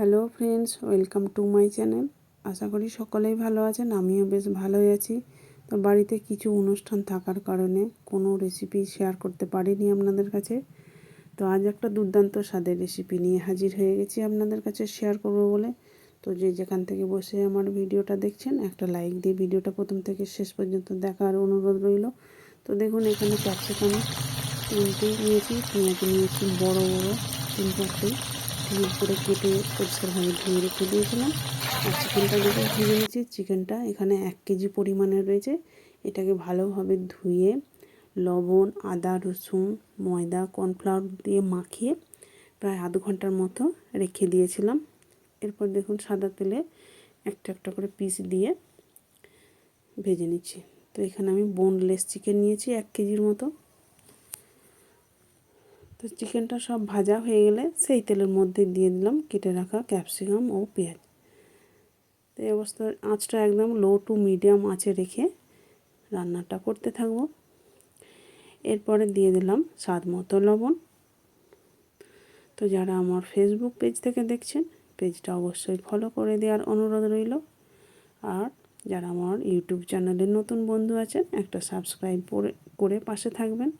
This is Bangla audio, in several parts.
Hello friends welcome to my channel আশা করি সকলেই ভালো আছেন, আমিও বেশ ভালোই আছি। তো বাড়িতে কিছু অনুষ্ঠান থাকার কারণে কোনো রেসিপি শেয়ার করতে পারিনি আপনাদের কাছে। তো আজ একটা দুর্দান্ত স্বাদের রেসিপি নিয়ে হাজির হয়ে গেছি আপনাদের কাছে শেয়ার করব বলে। তো যে যেখান থেকে বসে আমার ভিডিওটা দেখছেন, একটা লাইক দিয়ে ভিডিওটা প্রথম থেকে শেষ পর্যন্ত দেখার অনুরোধ রইল। তো দেখুন, এখানে ক্যাপসিকাম তিনটে নিয়েছি পেঁয়াজ নিয়েছি, বড় বড় তিন চারটে ধুয়ে করে কেটে পরিষ্কারভাবে ধুয়ে রেখে দিয়েছিলাম। আর চিকেনটা দেখে ভেজে নিয়েছি, চিকেনটা এখানে এক কেজি পরিমাণে রয়েছে। এটাকে ভালোভাবে ধুয়ে লবণ, আদা, রসুন, ময়দা, কর্নফ্লাওয়ার দিয়ে মাখিয়ে প্রায় আধ ঘণ্টার মতো রেখে দিয়েছিলাম। এরপর দেখুন সাদা তেলে একটা একটা করে পিস দিয়ে ভেজে নিচ্ছি। তো এখানে আমি বোনলেস চিকেন নিয়েছি এক কেজির মতো। তো চিকেনটা সব ভাজা হয়ে গেলে সেই তেলের মধ্যে দিয়ে দিলাম, কেটে রাখা ক্যাপসিকাম ও পেঁয়াজ। তো এই অবস্থায় আঁচটা একদম লো টু মিডিয়াম আঁচে রেখে রান্নাটা করতে থাকব। এরপরে দিয়ে দিলাম স্বাদ মতো লবণ। তো যারা আমার ফেসবুক পেজ থেকে দেখছেন পেজটা অবশ্যই ফলো করে দেওয়ার অনুরোধ রইল। আর যারা আমার ইউটিউব চ্যানেলের নতুন বন্ধু আছেন, একটা সাবস্ক্রাইব করে করে পাশে থাকবেন।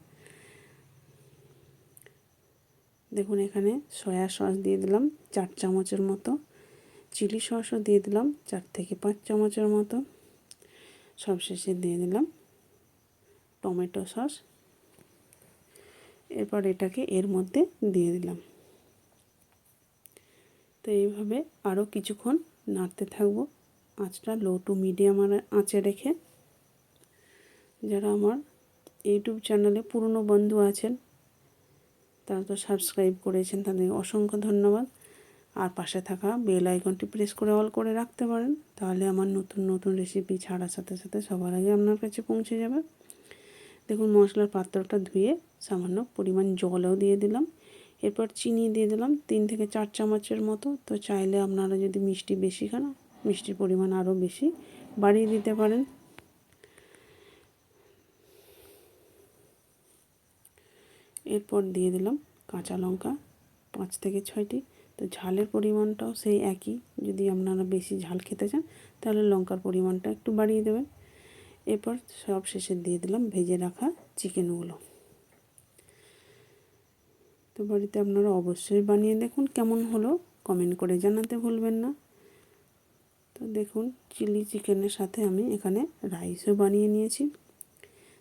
দেখুন এখানে সয়া সস দিয়ে দিলাম চার চামচের মতো, চিলি সসও দিয়ে দিলাম চার থেকে পাঁচ চামচের মতো, সবশেষে দিয়ে দিলাম টমেটো সস। এরপর এটাকে এর মধ্যে দিয়ে দিলাম। তো এইভাবে আরও কিছুক্ষণ নাড়তে থাকব আঁচটা লো টু মিডিয়াম আঁচে রেখে। যারা আমার ইউটিউব চ্যানেলে পুরনো বন্ধু আছেন তারা তো সাবস্ক্রাইব করেছেন, তাদের অসংখ্য ধন্যবাদ। আর পাশে থাকা বেল আইকনটি প্রেস করে অল করে রাখতে পারেন, তাহলে আমার নতুন নতুন রেসিপি ছাড়ার সাথে সাথে সবার আগে আপনার কাছে পৌঁছে যাবে। দেখুন, মশলার পাত্রটা ধুয়ে সামান্য পরিমাণ জলও দিয়ে দিলাম। এরপর চিনি দিয়ে দিলাম তিন থেকে চার চামচের মতো। তো চাইলে আপনারা যদি মিষ্টি বেশি খান, মিষ্টির পরিমাণ আরও বেশি বাড়িয়ে দিতে পারেন। এরপর দিয়ে দিলাম কাঁচা লঙ্কা, পাঁচ থেকে ছয়টি। তো ঝালের পরিমাণটাও সেই একই। যদি আপনারা বেশি ঝাল খেতে চান, তাহলে লঙ্কার পরিমাণটা একটু বাড়িয়ে দেবেন। এরপর সব শেষে দিয়ে দিলাম ভেজে রাখা চিকেনগুলো। তো বাড়িতে আপনারা অবশ্যই বানিয়ে দেখুন কেমন হলো, কমেন্ট করে জানাতে ভুলবেন না। তো দেখুন, চিলি চিকেনের সাথে আমি এখানে রাইসও বানিয়ে নিয়েছি।